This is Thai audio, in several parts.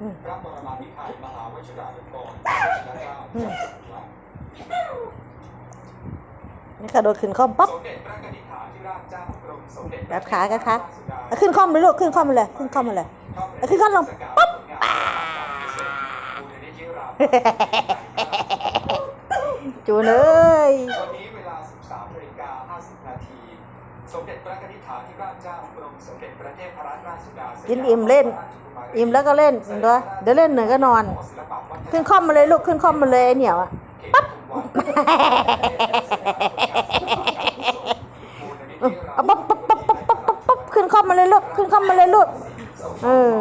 อืมพระปรมาภิไธยมหาวชิราลงกรณ์พระเจ้าอืมนี่กระโดดขึ้นคอมปั๊บสมเด็จพระกนิษฐาธิราชเจ้ากรมสมเด็จกัดขากัดขาเอาขึ้นคอมเลยลูกขึ้นคอมมาเลย ขึ้นคอมมาเลย เอาขึ้นข้างลงปุ๊บจูนเอ้ยวันนี้เวลา 13นาฬิกา50นาทีสมเด็จพระกนิษฐาธิราชเจ้ากรมสมเด็จพระเทพรัตนราชสุดาสยามกินอิ่มเล่น อิ่มแล้วก็เล่นเดี๋ยวเดี๋ยวเล่นหนึ่งก็นอน ขึ้นคอมมาเลยลูกขึ้นคอมมาเลยไอ้เหนียวอะปั๊บเอาปั๊บปั๊บปั๊บปั๊บปั๊บปั๊บปั๊บขึ้นคอมมาเลยลูกขึ้นคอมมาเลยลูกเออ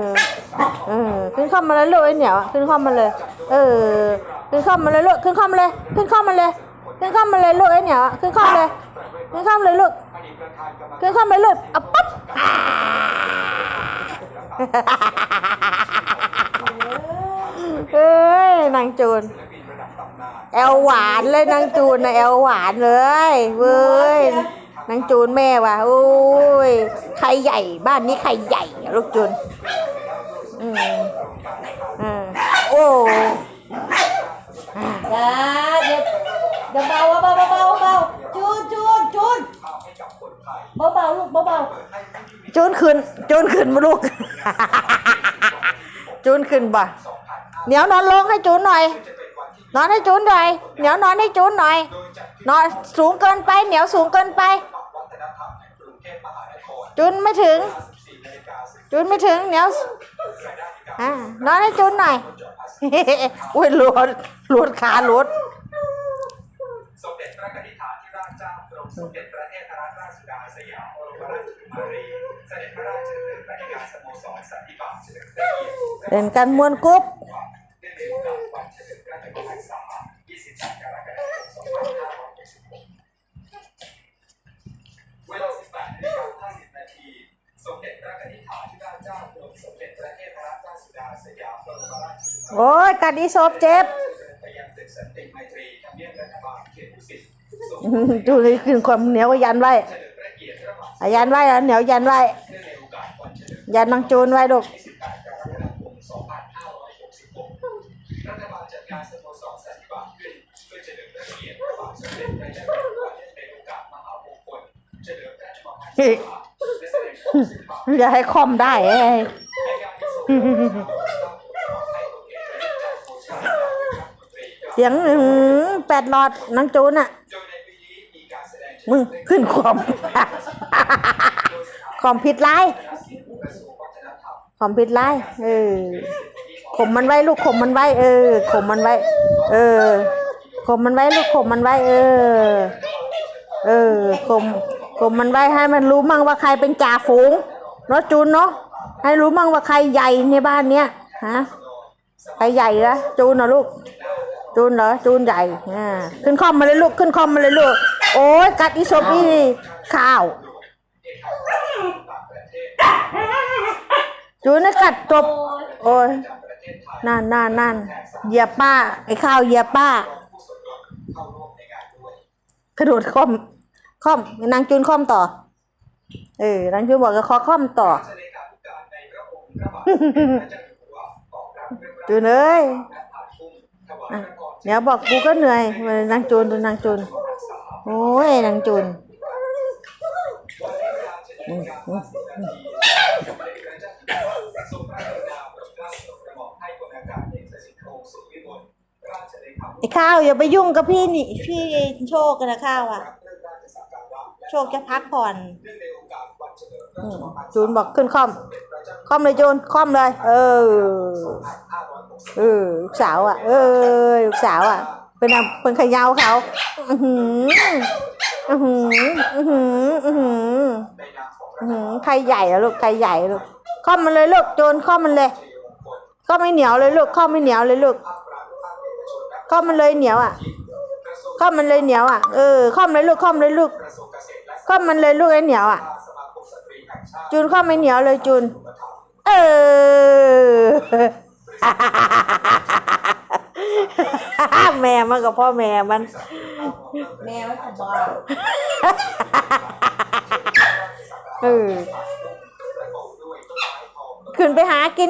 เออขึ้นคอมมาเลยลูกไอ้เหนียวอะขึ้นคอมมาเลย เออขึ้นคอมมาเลยลูกขึ้นคอมมาเลย ขึ้นคอมมาเลยขึ้นคอมมาเลยลูกไอ้เหนียวอะขึ้นคอมเลยขึ้นคอมเลยลูกขึ้นคอมเลยลูกเอาปั๊บอ่าเอ้ยนางจูน แอลหวานเลยนางจูนนะแอลหวานเลยเว้ยนางจูนแม่ว่ะโอ้ยใครใหญ่บ้านนี้ใครใหญ่อะลูกจูนอืมอ่าโอ้จ้าเดี๋ยวเดี๋ยวเบาเบาเบาเบาเบาจูนจูนจูนเบาเบาลูกเบาเบาจูนขึ้นจูนขึ้นมาลูกจูนขึ้นบ่ เหนียวนอนลงให้จูนหน่อย นอนให้จูนหน่อย เหนียวนอนให้จูนหน่อย นอนสูงเกินไป เหนียวสูงเกินไป จูนไม่ถึง จูนไม่ถึง เหนียวอ่านอนให้จูนหน่อย อุ้ยหลุดหลุดขาหลุดสมเด็จพระกนิษฐาธิราชเจ้ากรมสมเด็จพระเทพรัตนราชสุดาสยามบรมราชกุมารีเสด็จพระราชดำเนินไปในงานสโมสรสันติบาลเฉลิมพระเกียรติเล่นกันมวนกรุ๊ เวลา 18นาฬิกา50นาทีสมเด็จพระกนิษฐาธิราชเจ้ากรมสมเด็จพระเทพรัตนราชสุดาสยามบรมราชกุมารีโอ้ยกัดอีศพเจ็บ ไปยังตึกสันติไมตรีทำเนียบรัฐบาลเขตดุสิตทรงอื้อหือจูนขึ้นความเหนียวก็ยันไว้เฉลิมพระเกียรติพระบาทอะยันไว้แล้วเหนียวยันไว้ เนื่องในโอกาสวันเฉลิมยันนางจูนไว้ลูก28 อย่าให้คอมได้เอ้ยในงานที่ทรงให้พระเสียงแปดหลอดนางจูนอะมึงขึ้นคอมคอมผิดไระทรวงวัฒนธรรมผิดไลน์เออข่มมันไว้ลูกข่มมันไว้ เออข่มมันไว้ เออข่มมันไว้ลูกข่มมันไว้ เออ เออข่ม ข่มมันไว้ให้มันรู้มั่งว่าใครเป็นจ่าฝูงเนาะจูนเนาะให้รู้มั่งว่าใครใหญ่ในบ้านเนี้ยฮะใครใหญ่ละจูนเหรอลูก จูนเหรอจูนใหญ่อ่าขึ้นคอมมาเลยลูกขึ้นคอมมาเลยลูก โอ้ยกัดอีศพอีข้าว จูนนะกัดจบโอ้ยนั่นนั่นนั่นเหยียบป้า ไอ้ข้าวเหยียบป้า กระโดดคอม ข้อมนางจูนข้อมต่อ เออนางจูนบอกจะขอข้อมต่อจูนเอ้ยเดี๋ยวบอกกูก็เหนื่อยนางจูนดูนางจูนโอ้ยนางจูนไอ้ข้าวอย่าไปยุ่งกับพี่นี่พี่โชคกันนะข้าวอะ โชคจะพักผ่อนโจูนบอกขึ้นคอม คอมเลยจูนคอมเลย เออ เออลูกสาวอะ เออลูกสาวอะ เป็นเป็นขยาวเขา อือหือ อือหือ อือหือ อือหือในนามอือหือใครใหญ่อะลูกใครใหญ่ลูกข้อมมันเลยลูกโจนข้อมมันเลยข้อมไม่เหนียวเลยลูกข้อมไม่เหนียวเลยลูกข้อมมันเลยเหนียวอะข้อมมันเลยเหนียวอะเออข้อมเลยลูกข้อมเลยลูก ข้อมมันเลยลูกไอ้เหนียวอะสมาคมสตรีแห่งชาติจูนข้อมไม่เหนียวเลยจูน เออแม่มันกับพ่อแม่มัน แมวจะบ้าเออขึ้นไปหากิน